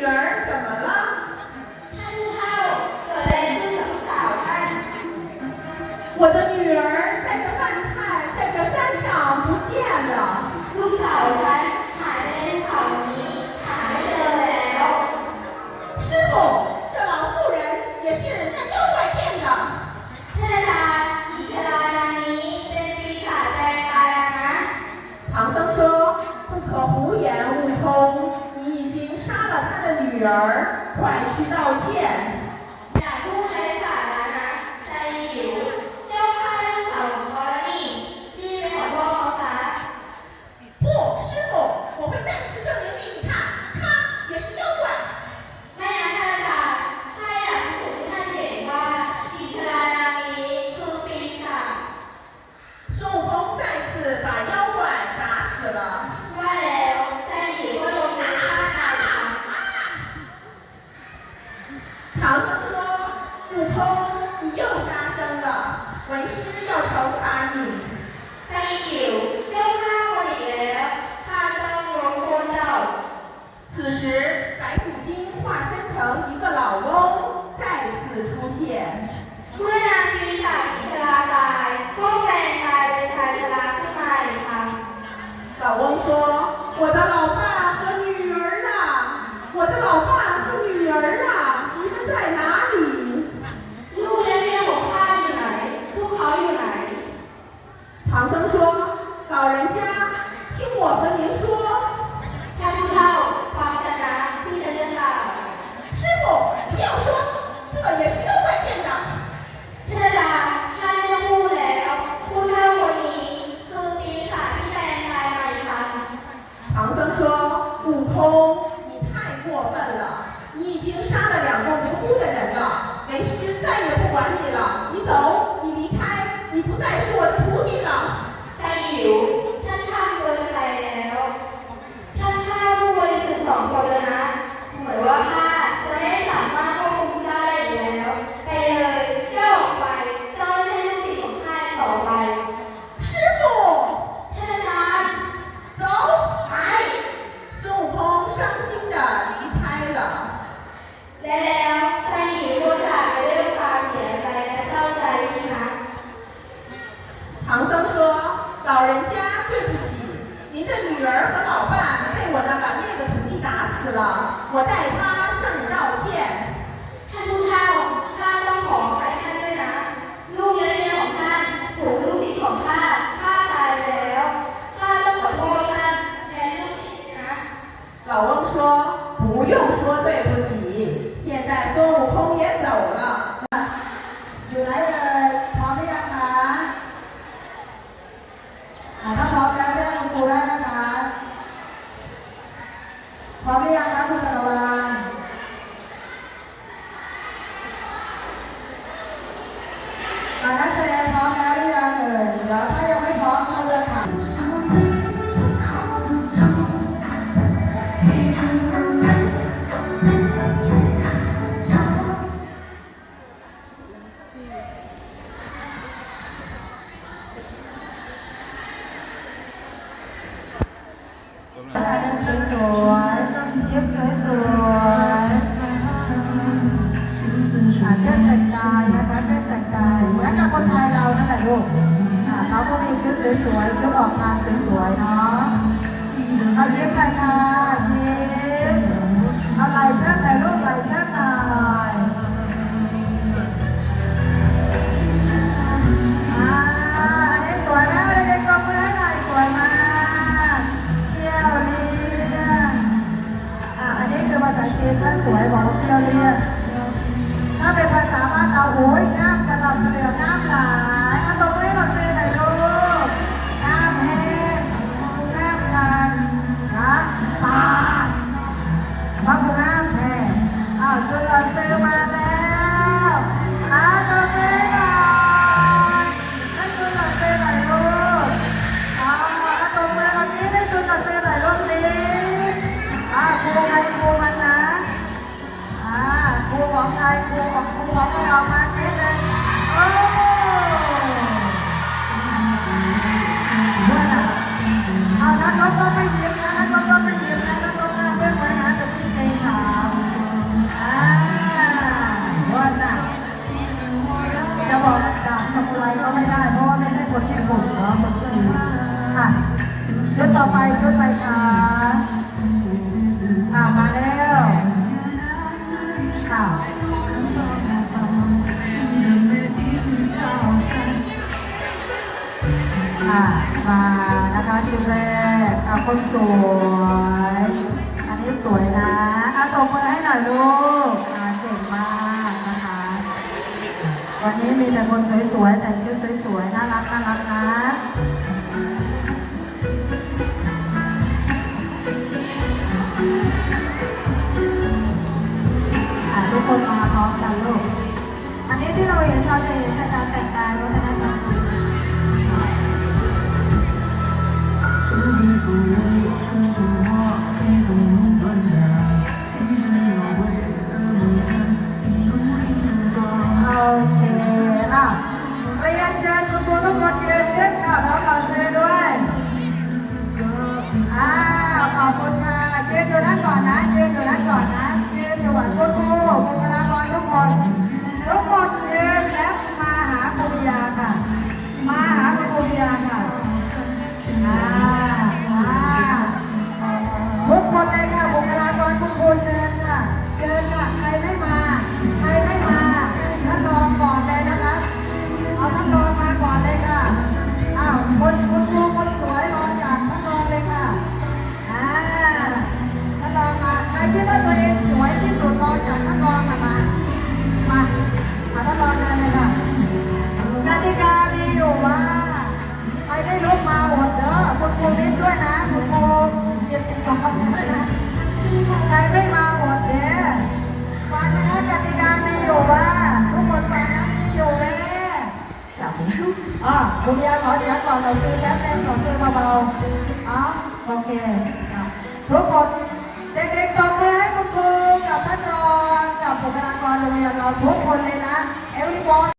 女儿怎么了？看一看我的这我的女儿在这饭菜在这山上不见了。多少人踩草泥抬着头师傅这老妇人也是在妖怪变的啦啦啦啦啦啦啦啦啦唐僧说不可胡言女儿快去道歉。我带他向你道歉。ท่านผู้เฒ่าข้าต้องขออภัยท่านด้วยนะ ลูกและเมียของท่านถูกลูกศิษย์ของข้าฆ่าตายไปแล้วข้ต้องขอโทษท่นนลูกศิษย์นะ老翁说：“不用说对不起，现在孙悟空也走了。”อยู่ไหนเอ่ยพร้อมหลังคะอ่าถ้าพอยกคุณครูได้นะคะ พร้อมอยัง เย็บสวยสวยอาจจะแต่งกายนะคะแค่แต่งกายเหมือนกับคนไทยเรานั่นแหละลูกเขาก็มีชุดสวยๆชุดออกมาสวยๆเนาะเอายิ้มเลยค่ะเย็ม ขอให้ออกมต้อ้ไม่ยิ้นะนักรบก็ไม่ยิ้นะนักรมาเพื่อนบริหพี่ใจขาว่านะจะบอกดาบทำอะไรก็ไม่ได้ เพราะไม่ใช่คนที่ผมเนะคนที่อะชุดต่อไปชุดรคะอ่ามาแล้วข่าว รกอะคนสวยอันนี้สวยนะอะตบมือให้หน่อยลูกอะเก่งมากนะคะ วันนี้มีแต่คนสวยๆแต่งชุดสวยๆน่ารักน่ารักนะทุกคนมาพร้อมกันลูก อันนี้ที่เราเห็นเราจะเห็นจากการแต่งกายา อะคุณยายขอเสียงก่อนเราซื้อแป๊บนึงก่อนซื้อเบาๆอ๋อโอเคทุกคนเด็กๆตบมือให้คุณครูกับท่านรองกับบุคลากรโรงเรียนเราทุกคนเลยนะ everyone